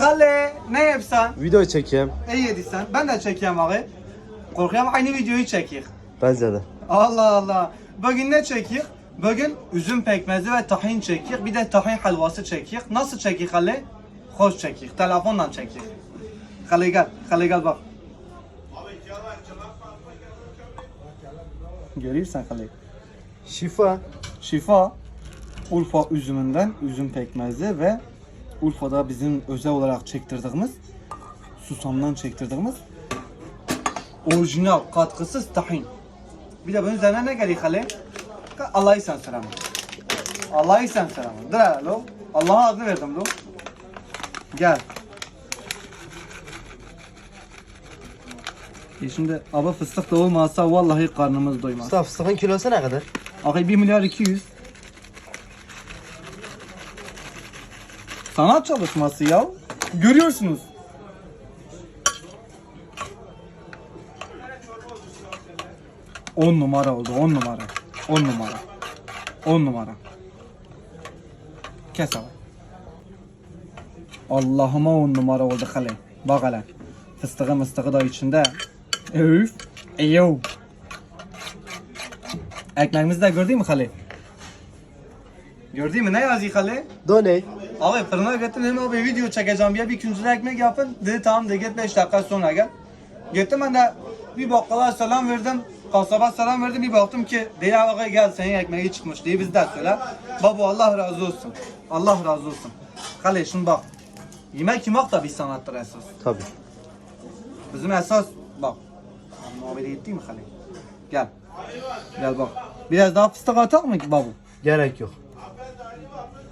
Kale ne yapsan? Video çekeyim. İyi yediysen. Ben de çekeyim abi. Korkuyorum aynı videoyu çekeyim. Bence de. Allah Allah. Bugün ne çekik? Bugün üzüm pekmezi ve tahin çekik. Bir de tahin helvası çekik. Nasıl çekik Ali? Hoş çekik. Telefonla çekik. Ali gel. Ali gel bak. Görürsen Ali. Şifa. Şifa Urfa üzümünden üzüm pekmezi ve Urfa'da bizim özel olarak çektirdiğimiz susamdan çektirdiğimiz orijinal katkısız tahin. Bir de bunun üzerine ne geliyor hale? Allah'ı selamı. Allah'ı selamı. Hele lo. Allah'a adını verdim lo. Gel. E şimdi abi fıstık da olmazsa vallahi karnımız doymaz. Mustafa fıstığın kilosu ne kadar? Abi 1 milyar 200. Sanat çalışması ya. Görüyorsunuz. On numara oldu, on numara. On numara. On numara. Kes abi. Allah'ıma on numara oldu hale. Bak hele. Fıstığı mıstığı da içinde. Öf. Eyo. Ekmeğimizi de gördün mü hale? Gördün mü? Ne yazıyor hale? Donate. Abi fırına gittim dedim abi video çekeceğim ya bir küncül ekmek yapın. Dedi tamam de git 5 dakika sonra gel. Gittim ben de bir bakkala selam verdim. Kasaba selam verdim bir baktım ki Deli ağa gel senin ekmeği çıkmış diye biz de söyle. Baba Allah razı olsun. Allah razı olsun. Kale şimdi bak. Yemek yemek da bir sanattır esas. Tabii. Bizim esas bak. Muhabbet ettin mi Halil? Gel. Gel bak. Biraz daha fıstık atak mı ki babu? Gerek yok.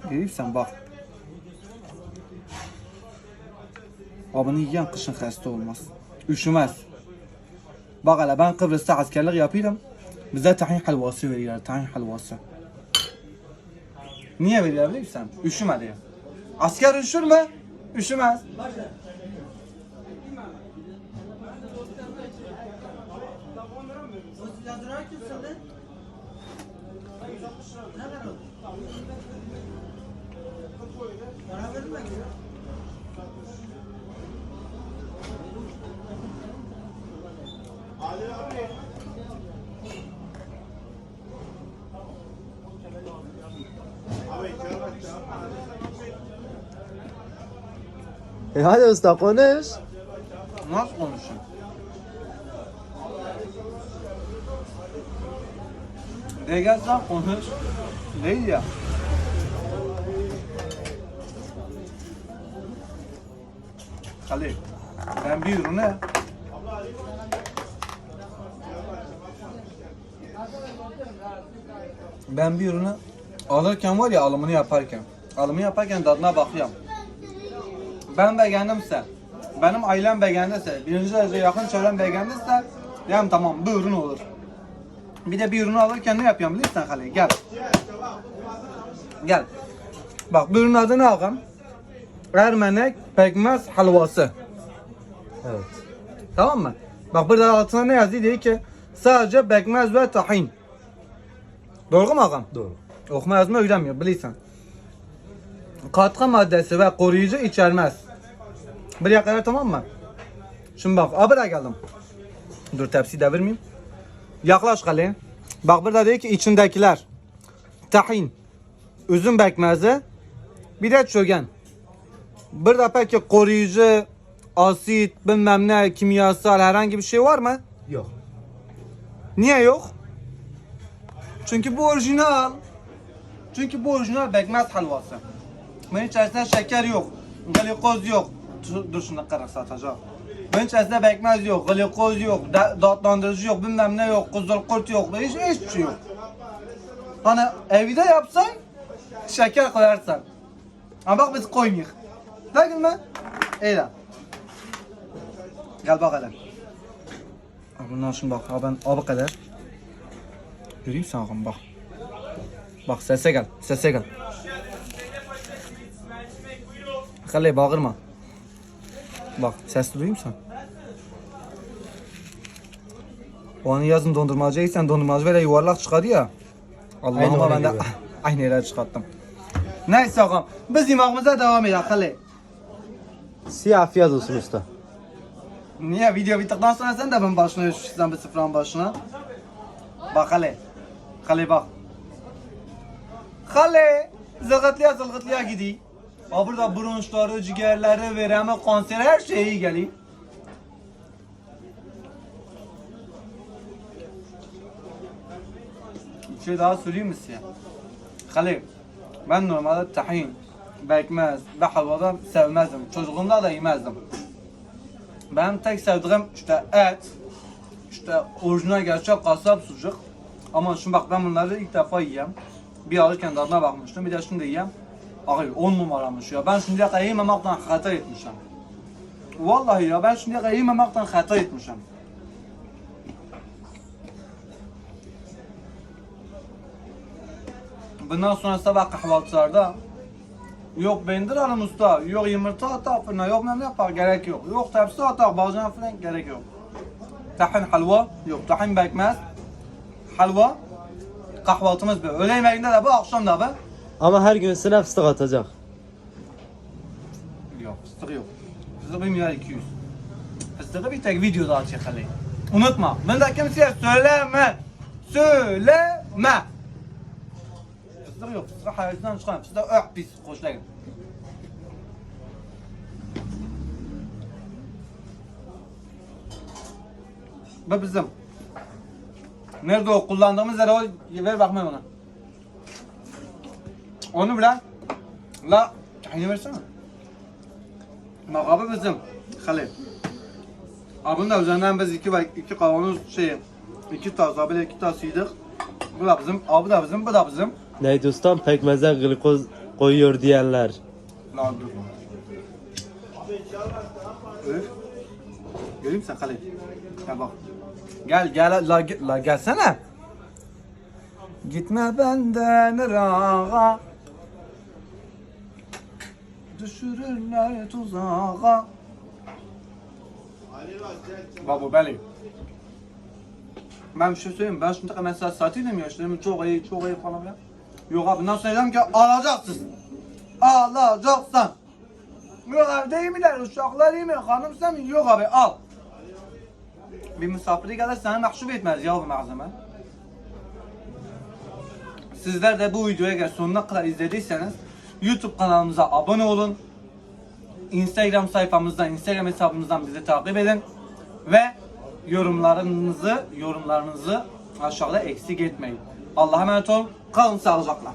Görürsen bak. Abını yiyen kışın hasta olmaz. Üşümez. Bak hele ben Kıbrıs'ta askerlik yapıyorum. Bize tahin helvası veriyorlar. Tahin helvası. Niye veriyorlar biliyor musun? Üşüme diye. Asker üşür mü? Üşümez. E hadi usta konuş. Nasıl konuşayım? Ne gelsen konuş. Değil ya. Halil, ben bir ürüne ben bir ürünü alırken var ya alımını yaparken alımını yaparken tadına bakıyorum. Ben beğendimse, benim ailem beğendiyse, birinci derece yakın çevrem beğendiyse, yani tamam bu ürün olur. Bir de bir ürünü alırken ne yapıyorum biliyor musun Halil? Gel. Gel. Bak bu ürünün adı ne ağam? Ermenek pekmez helvası. Evet. Tamam mı? Bak burada altına ne yazıyor? Diyor ki sadece pekmez ve tahin. Doğru mu ağam? Doğru. Okuma yazma öğrenmiyor bilirsen. Katkı maddesi ve koruyucu içermez. Buraya kadar tamam mı? Şimdi bak, abura geldim. Dur tepsi devirmeyeyim. Yaklaş kale. Bak burada diyor ki içindekiler. Tahin, üzüm pekmezi, bir de çögen. Burada peki koruyucu, asit, bilmem ne, kimyasal herhangi bir şey var mı? Yok. Niye yok? Çünkü bu orijinal. Çünkü bu orijinal pekmez helvası. Bunun içerisinde şeker yok, glikoz yok. Dur, şunu kırık satacağım. Bunun içerisinde pekmez yok, glikoz yok, tatlandırıcı yok, bilmem ne yok, kuzul kurt yok, hiç, hiçbir şey yok. Hani evde yapsan şeker koyarsan. Ama bak biz koymuyoruz. Değil mi? Öyle. Gel bak hele. Bundan şimdi bak ben abi kadar. Göreyim sen ağam bak. Bak sese gel, sese gel. Halle bağırma. Bak ses duyayım sen. O an yazın dondurmacıysan dondurmacı böyle yuvarlak çıkardı ya. Allah'ıma ben de aynı yere çıkarttım. Neyse ağam biz yemeğimize devam edelim Halle. Siyah afiyet olsun usta. Niye video bittikten sonra sen de ben başına düşürsen bir sıfırın başına. Bak hele. Hele bak. Hele. Zılgıtlıya zılgıtlıya gidiyor. Ha burada bronşları, ciğerleri, veremi, kanser her şeyi geliyor. Bir şey daha söyleyeyim mi size? Halil, ben normalde tahin, bekmez ve halvadan sevmezdim. Çocukluğumda da yemezdim. Benim tek sevdiğim işte et, işte orijinal gerçek kasap sucuk. Ama şimdi bak ben bunları ilk defa yiyeyim. Bir alırken tadına bakmıştım, bir de şimdi yiyeyim. Ağır 10 numaramış ya. Ben şimdiye kadar yememaktan hata etmişim. Vallahi ya ben şimdiye kadar yememaktan hata etmişim. Bundan sonra sabah kahvaltılarda yok bendir alım usta, yok yumurta atak fırına, yok ne yapar gerek yok. Yok tepsi atak bazen falan gerek yok. Tahin halva, yok tahin bekmez. Halva, kahvaltımız bu. Öğle yemeğinde de bu, akşam da bu. Ama her gün sınav fıstık atacak. Yok, fıstık yok. Fıstık 1 milyar 200. Fıstığı bir tek videoda açacak Ali. Unutma, bunu da kimseye söyleme. Söyleme. Fıstık yok, fıstık hayatından çıkan. Fıstık öh pis, hoşuna git. Bu bizim. Nerede o kullandığımız yere o ver bakma ona. Onu bile La tahini versene. Bak abi bizim Halil. Abinin da üzerinden biz iki, iki kavanoz şey, iki tas, abiyle iki tas yedik. Bu da bizim, abi da bizim, bu da bizim. Neydi ustam? Pekmeze glikoz koyuyor diyenler. Lan dur. Öf. Göreyim sen Halil. Gel bak. Gel gel la, la gelsene. Gitme benden rağa. Düşürürler tuzağa. Bak bu benim. Ben bir şey söyleyeyim. Ben şimdi mesela satayım ya işlerimi çok iyi, çok iyi falan filan. Yok abi nasıl söyleyeceğim ki alacaksın. Alacaksın. Yok abi değil miler? Uşaklar iyi mi? Hanım sen mi? Yok abi al. Bir misafiri gelir seni mahcup etmez ya bu malzeme. Sizler de bu videoya gel sonuna kadar izlediyseniz YouTube kanalımıza abone olun. Instagram sayfamızdan, Instagram hesabımızdan bizi takip edin ve yorumlarınızı, yorumlarınızı aşağıda eksik etmeyin. Allah'a emanet olun. Kalın sağlıcakla.